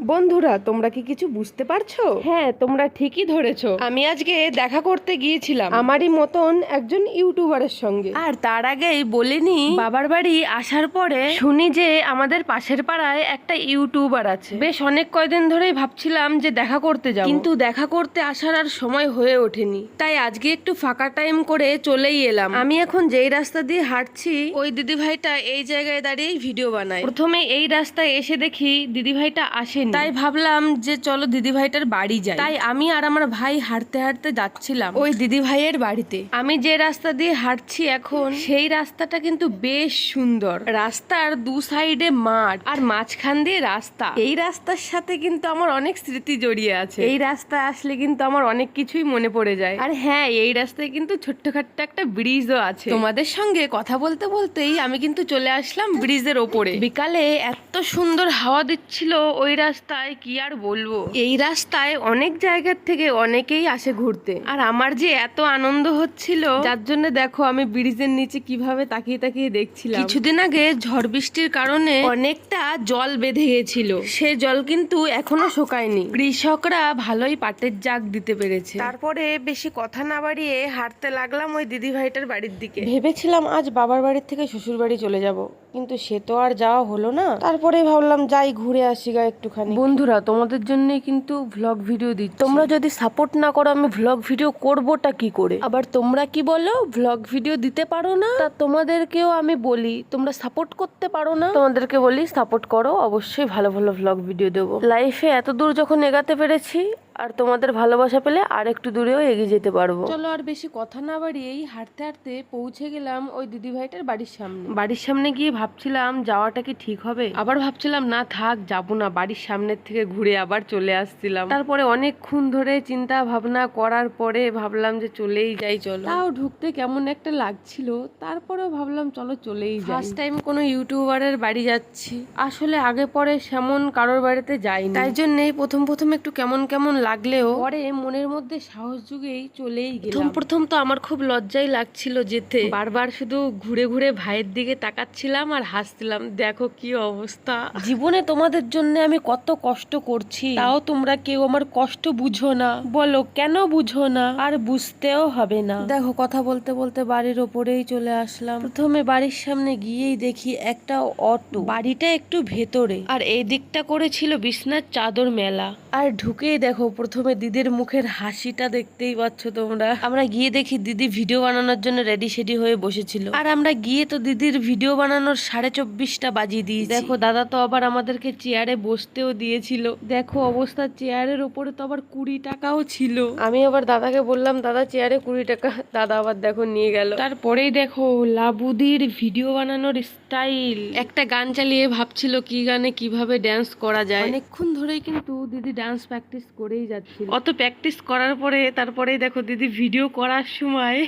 বন্ধুরা তোমরা কি কিছু বুঝতে পারছ? হ্যাঁ তোমরা ঠিকই ধরেছো। আমি আজকে দেখা করতে গিয়েছিলাম। আমারই মতন একজন ইউটিউবারের সঙ্গে। আর তার আগেই বলিনি বাবার বাড়ি আসার পরে শুনি যে আমাদের পাশের পাড়ায় একটা ইউটিউবার আছে। বেশ অনেক কয়দিন ধরেই ভাবছিলাম যে দেখা করতে যাব। কিন্তু দেখা করতে আসার আর সময় হয়ে ওঠেনি। তাই আজকে একটু ফাঁকা টাইম করে চলেই এলাম। আমি এখন যেই রাস্তা দিয়ে হাঁটছি ওই দিদি ভাইটা এই জায়গায় দাঁড়িয়ে ভিডিও বানায়। প্রথমে এই রাস্তায় এসে দেখি দিদি ভাইটা আসেনি তাই ভাবলাম যে চলো দিদি ভাইটার বাড়ি যাই। তাই আমি আর আমার ভাই হাঁটতে হাঁটতে যাচ্ছিলাম। ওই দিদি ভাইয়ের বাড়িতে। আমি যে রাস্তা দিয়ে হাঁটছি এখন সেই রাস্তাটা কিন্তু বেশ সুন্দর। রাস্তার দু সাইডে মাঠ আর মাঝখান দিয়ে রাস্তা। এই রাস্তার সাথে কিন্তু আমার অনেক স্মৃতি জড়িয়ে আছে। এই রাস্তায় আসলে কিন্তু আমার অনেক কিছুই মনে পড়ে যায়। আর হ্যাঁ এই রাস্তায় কিন্তু ছোট্টখাট্ট একটা ব্রিজও আছে। তোমাদের সঙ্গে কথা বলতে বলতেই আমি কিন্তু চলে আসলাম ব্রিজের ওপরে। বিকালে এত সুন্দর হাওয়া দিচ্ছিল ওই রাস্তায় কি আর বলব? এই রাস্তায় অনেক জায়গার থেকে অনেকেই আসে ঘুরতে। আর আমার যে এত আনন্দ হচ্ছিল যার জন্য দেখো আমি ব্রিজের নিচে কীভাবে তাকিয়ে তাকিয়ে দেখছিলাম। কিছুদিন আগে ঝড় বৃষ্টির কারণে অনেকটা জল বেঁধে গেছিল সে জল কিন্তু এখনও শোকায়নি। কৃষকরা ভালোই পাটের জাগ দিতে পেরেছে। তারপরে বেশি কথা না বাড়িয়ে হাঁটতে লাগলাম ওই দিদি ভাইটার বাড়ির দিকে। ভেবেছিলাম আজ বাবার বাড়ির থেকে শ্বশুর বাড়ি চলে যাব। কিন্তু সে তো আর যাওয়া হলো না। তারপরে ভাবলাম যাই ঘুরে আসি গা একটুখানি। বন্ধুরা তোমাদের জন্যই কিন্তু ভ্লগ ভিডিও দিচ্ছি। তোমরা যদি সাপোর্ট না করো আমি ভ্লগ ভিডিও করবোটা কি করে? আবার তোমরা কি বলো ভ্লগ ভিডিও দিতে পারো না? তা তোমাদেরকেও আমি বলি তোমরা সাপোর্ট করতে পারো না? তোমাদেরকে বলি সাপোর্ট করো অবশ্যই ভালো ভালো ভ্লগ ভিডিও দেবো। লাইফে এত দূর যখন এগাতে পেরেছি আর তোমাদের ভালোবাসা পেলে আর একটু দূরেও এগিয়ে যেতে পারব। চলো আর বেশি কথা না বাড়িয়েই হাঁটতে হাঁটতে পৌঁছে গেলাম ওই দিদি ভাইটার বাড়ির সামনে। বাড়ির সামনে গিয়ে ভাবছিলাম যাওয়াটা কি ঠিক হবে? আবার ভাবছিলাম না থাক যাব না। বাড়ির সামনের থেকে ঘুরে আবার চলে আসছিলাম। তারপরে অনেকক্ষণ ধরে চিন্তা ভাবনা করার পরে ভাবলাম যে চলেই যাই চলো। তাও ঢুকতে কেমন একটা লাগছিল তারপরেও ভাবলাম চলো চলেই যাই। ফার্স্ট টাইম কোনো ইউটিউবারের বাড়ি যাচ্ছি। আসলে আগে পরে সেমন কারোর বাড়িতে যাইনি। তাই জন্যই প্রথম প্রথম একটু কেমন কেমন লাগলেও পরে মনের মধ্যে সাহস যুগেই চলেই গেলাম। প্রথম প্রথম তো আমার খুব লজ্জাই লাগছিল যেতে। বারবার শুধু ঘুরে ঘুরে ভাইয়ের দিকে তাকাচ্ছিলাম আর হাসছিলাম দেখো কি অবস্থা। জীবনে তোমাদের জন্য আমি কত কষ্ট করছি তাও তোমরা কেউ আমার কষ্ট বুঝো না। বলো কেন বুঝো না? আর বুঝতেও হবে না। দেখো কথা বলতে বলতে বাড়ির ওপরেই চলে আসলাম। প্রথমে বাড়ির সামনে গিয়েই দেখি একটা অটো। বাড়িটা একটু ভেতরে। আর এই দিকটা করেছিল বিছনার চাদর মেলা। আর ঢুকেই দেখো, প্রথমে দিদির মুখের হাসিটা দেখতেই পাচ্ছ তোমরা। আমরা গিয়ে দেখি দিদি ভিডিও বানানোর জন্য রেডি সেডি হয়ে বসেছিল। আর আমরা গিয়ে তো দিদির ভিডিও বানানোর সাড়ে চব্বিশটা বাজিয়ে দিই দেখো, দাদা তো আবার আমাদেরকে চেয়ারে বসতেও দিয়েছিল। দেখো অবস্থা চেয়ারের ওপরে তো আবার কুড়ি টাকাও ছিল। আমি আবার দাদাকে বললাম, দাদা চেয়ারে কুড়ি টাকা। দাদা আবার দেখো নিয়ে গেল। তারপরেই দেখো, লাবুদির ভিডিও বানানোর স্টাইল একটা গান চালিয়ে ভাবছিল, কি গানে কীভাবে ড্যান্স করা যায়। অনেকক্ষণ ধরেই কিন্তু দিদি ডান্স প্র্যাকটিস করেই যাচ্ছিল। অত প্র্যাকটিস করার পরে তারপরেই দেখো দিদি ভিডিও করার সময়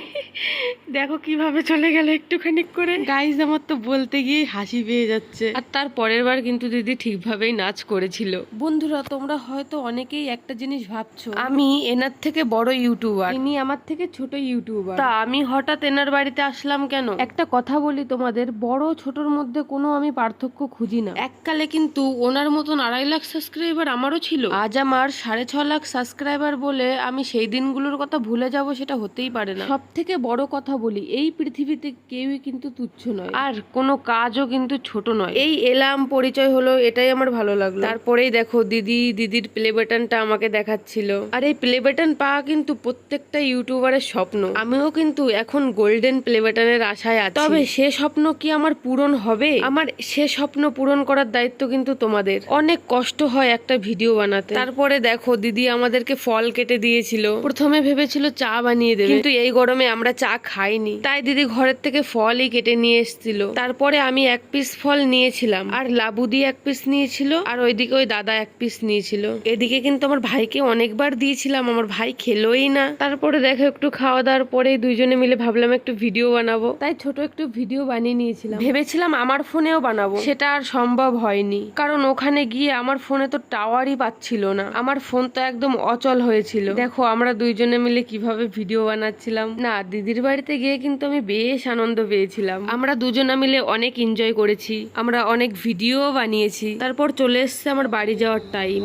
দেখো কীভাবে চলে গেল একটুখানি করে। গাইজ আমার তো বলতে গিয়ে হাসি পেয়ে যাচ্ছে। আর তার পরের বার কিন্তু দিদি ঠিকভাবেই নাচ করেছিল। বন্ধুরা তোমরা হয়তো অনেকেই একটা জিনিস ভাবছ। আমি এনার থেকে বড় ইউটিউবার ইনি আমার থেকে ছোট ইউটিউবার তা আমি হঠাৎ এনার বাড়িতে আসলাম কেন? একটা কথা বলি তোমাদের বড় ছোটর মধ্যে কোনো আমি পার্থক্য খুঁজি না। এককালে কিন্তু ওনার মতন আড়াই লাখ সাবস্ক্রাইবার আমারও ছিল। আজ আমার সাড়ে ছ লাখ সাবস্ক্রাইবার বলে আমি সেই দিনগুলোর কথা ভুলে যাব সেটা হতেই পারে না। সব থেকে বড় কথা বলি এই পৃথিবীতে কেউই কিন্তু তুচ্ছ নয়। আর কোনো কাজও কিন্তু ছোট নয়। এই এলাম পরিচয় হলো এটাই আমার ভালো লাগল। তারপরেই দেখো দিদি দিদির প্লে বাটনটা আমাকে দেখাচ্ছিল। আর এই প্লে বাটন পাওয়া কিন্তু প্রত্যেকটা ইউটিউবারের স্বপ্ন। আমিও কিন্তু এখন গোল্ডেন প্লে বাটনের আশায় আছি। তবে সে স্বপ্ন কি আমার পূরণ হবে? আমার সে স্বপ্ন পূরণ করার দায়িত্ব কিন্তু তোমাদের। অনেক কষ্ট হয় একটা ভিডিও বানাতে। তারপরে দেখো, দিদি আমাদেরকে ফল কেটে দিয়েছিল। প্রথমে ভেবেছিল চা বানিয়ে দেবে। কিন্তু এই গরমে আমরা চা খাইনি। তাই দিদি ঘরের থেকে ফলই কেটে নিয়ে এসেছিল। তারপরে আমি এক পিস ফল নিয়েছিলাম। আর লাবুদি এক পিস নিয়েছিল। আর ওইদিকে ওই দাদা এক পিস নিয়েছিল। এদিকে কিন্তু আমার ভাইকে অনেকবার দিয়েছিলাম। আমার ভাই খেলোই না। তারপরে দেখো, একটু খাওয়া দাওয়ার পরে দুইজনে মিলে ভাবলাম একটু ভিডিও বানাবো। তাই ছোট একটু ভিডিও বানিয়ে নিয়েছিলাম। ভেবেছিলাম আমার ফোনেও বানাবো। সেটা আর সম্ভব হয়নি। কারণ ওখানে গিয়ে আমার ফোনে তো টাওয়ারই পাচ্ছিল না। আমার ফোন তো একদম অচল হয়েছিল। দেখো, আমরা দুইজনে মিলে কীভাবে ভিডিও বানাচ্ছিলাম। না, দিদির বাড়িতে গিয়ে কিন্তু আমি বেশ আনন্দ পেয়েছিলাম। আমরা দুজনা মিলে অনেক এনজয় করেছি। আমরা অনেক ভিডিও বানিয়েছি। তারপর চলে এসছে আমার বাড়ি যাওয়ার টাইম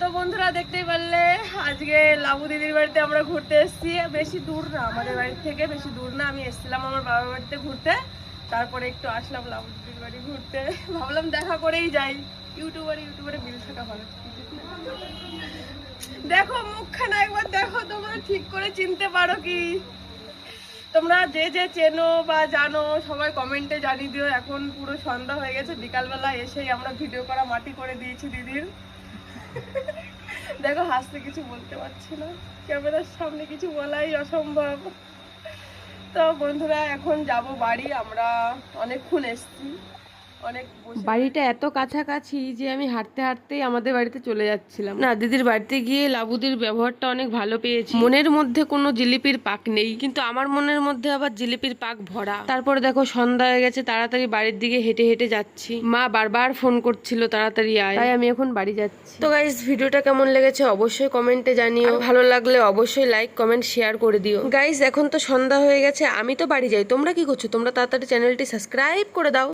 তো বন্ধুরা, দেখতেই পারলে, আজকে লাবু দিদির বাড়িতে আমরা ঘুরতে এসেছি। বেশি দূর না, আমাদের বাড়ি থেকে বেশি দূর না। আমি এসেছিলাম আমার বাবার বাড়িতে ঘুরতে। তারপরে একটু আসলাম লাবু দিদির বাড়ি ঘুরতে। ভাবলাম দেখা করেই যাই। ইউটিউবার, ইউটিউবারে মিল থাকা ভালো। দেখো, মুখখানা একবার দেখো, তোমরা ঠিক করে চিনতে পারো কি। তোমরা যে যে চেনো বা জানো, সবাই কমেন্টে জানিয়ে দিও। এখন পুরো সন্ধ্যা হয়ে গেছে, বিকালবেলা এসেই আমরা ভিডিও করা মাটি করে দিয়েছি দিদির। দেখো, হাসতে কিছু বলতে পারছি না। ক্যামেরার সামনে কিছু বলাই অসম্ভব। তো বন্ধুরা, এখন যাব বাড়ি, আমরা অনেকক্ষণ এসছি। অনেক বাড়িটা এত কাছাকাছি যে আমি হাঁটতে হাঁটতেই আমাদের বাড়িতে চলে যাচ্ছিলাম। না দিদির বাড়িতে গিয়ে লাবুদির ব্যবহারটা অনেক ভালো পেয়েছি। মনের মধ্যে কোনো জিলিপির পাক নেই কিন্তু আমার মনের মধ্যে আবার জিলিপির পাক ভরা। তারপরে দেখো সন্ধ্যা হয়ে গেছে তাড়াতাড়ি বাড়ির দিকে হেঁটে হেঁটে যাচ্ছি। মা বারবার ফোন করছিল তাড়াতাড়ি আয়। তাই আমি এখন বাড়ি যাচ্ছি। তো গাইস ভিডিওটা কেমন লেগেছে অবশ্যই কমেন্টে জানিও। ভালো লাগলে অবশ্যই লাইক কমেন্ট শেয়ার করে দিও। গাইস এখন তো সন্ধ্যা হয়ে গেছে আমি তো বাড়ি যাই। তোমরা কি করছ? তোমরা তাড়াতাড়ি চ্যানেলটি সাবস্ক্রাইব করে দাও।